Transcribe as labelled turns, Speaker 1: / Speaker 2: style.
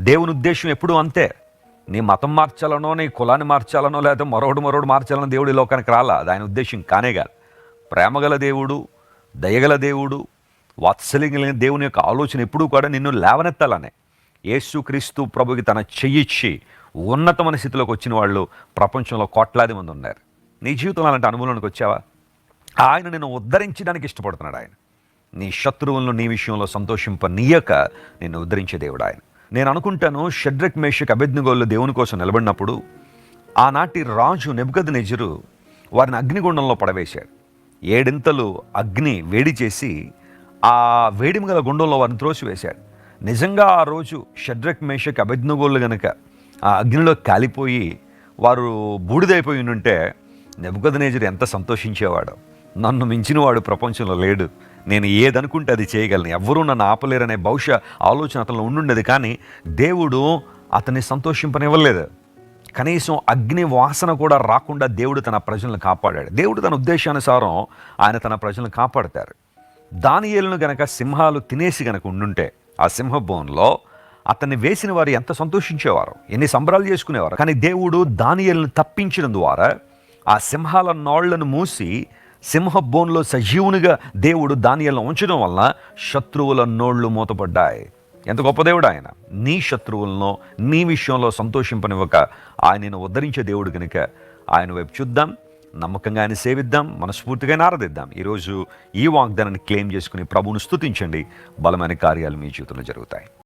Speaker 1: దేవుని ఉద్దేశం ఎప్పుడూ అంతే. నీ మతం మార్చాలనో నీ కులాన్ని మార్చాలనో లేదా మరొకటి మరొకటి మార్చాలనో దేవుడు ఈ లోకానికి రాలా? అది ఆయన ఉద్దేశం కానే కాదు. ప్రేమగల దేవుడు దయగల దేవుడు వాత్సల్యం కలిగిన దేవుని యొక్క ఆలోచన ఎప్పుడూ కూడా నిన్ను లేవనెత్తాలనే. యేసుక్రీస్తు ప్రభుకి తన చెయ్యిచ్చి ఉన్నతమైన స్థితిలోకి వచ్చిన వాళ్ళు ప్రపంచంలో కోట్లాది మంది ఉన్నారు. నీ జీవితంలో అలాంటి అనుభవంలోకి వచ్చావా? ఆయన నిన్ను ఉద్ధరించడానికి ఇష్టపడుతున్నాడు ఆయన. నీ శత్రువులను నీ విషయంలో సంతోషింపనీయక నిన్ను ఉద్ధరించే దేవుడు ఆయన. నేను అనుకుంటాను షడ్రక్ మేషక్ అభిజ్ఞగోళ్ళు దేవుని కోసం నిలబడినప్పుడు ఆనాటి రాజు నెబుగద్ నెజరు వారిని అగ్నిగుండంలో పడవేశాడు ఏడింతలు అగ్ని వేడి చేసి ఆ వేడిమి గల గుండంలో వారిని త్రోసివేశాడు నిజంగా ఆ రోజు షడ్రక్ మేషక్ అభిజ్ఞగోళ్ళు గనక ఆ అగ్నిలో కాలిపోయి వారు బూడిదైపోయి ఉంటే నెబుకదనేజరు ఎంత సంతోషించేవాడు. నన్ను మించినవాడు ప్రపంచంలో లేడు. నేను ఏదనుకుంటే అది చేయగలను. ఎవ్వరూ నన్ను ఆపలేరనే బహుశా ఆలోచన అతనిలో ఉండుండేది. కానీ దేవుడు అతన్ని సంతోషింపనివ్వలేదు. కనీసం అగ్ని వాసన కూడా రాకుండా దేవుడు తన ప్రజలను కాపాడాడు. దేవుడు తన ఉద్దేశానుసారం ఆయన తన ప్రజలను కాపాడతారు. దానియేలను గనక సింహాలు తినేసి గనక ఉండుంటే ఆ సింహభవన్లో అతన్ని వేసిన వారు ఎంత సంతోషించేవారు? ఎన్ని సంబరాలు చేసుకునేవారు? కానీ దేవుడు దానియలను తప్పించడం ద్వారా ఆ సింహాల నాళ్ళను మూసి సింహబోన్లో సజీవునిగా దేవుడు దానియలను ఉంచడం వలన శత్రువుల నోళ్ళు మూతపడ్డాయి. ఎంత గొప్ప దేవుడు ఆయన. నీ శత్రువులను నీ విషయంలో సంతోషింపనివ్వక ఆయనను ఉద్ధరించే దేవుడు కనుక ఆయన వైపు చూద్దాం నమ్మకంగా ఆయన సేవిద్దాం మనస్ఫూర్తిగా ఆరాధిద్దాం. ఈరోజు ఈ వాగ్దానాన్ని క్లెయిమ్ చేసుకుని ప్రభువును స్తుతించండి. బలమైన కార్యాలు మీ జీవితంలో జరుగుతాయి.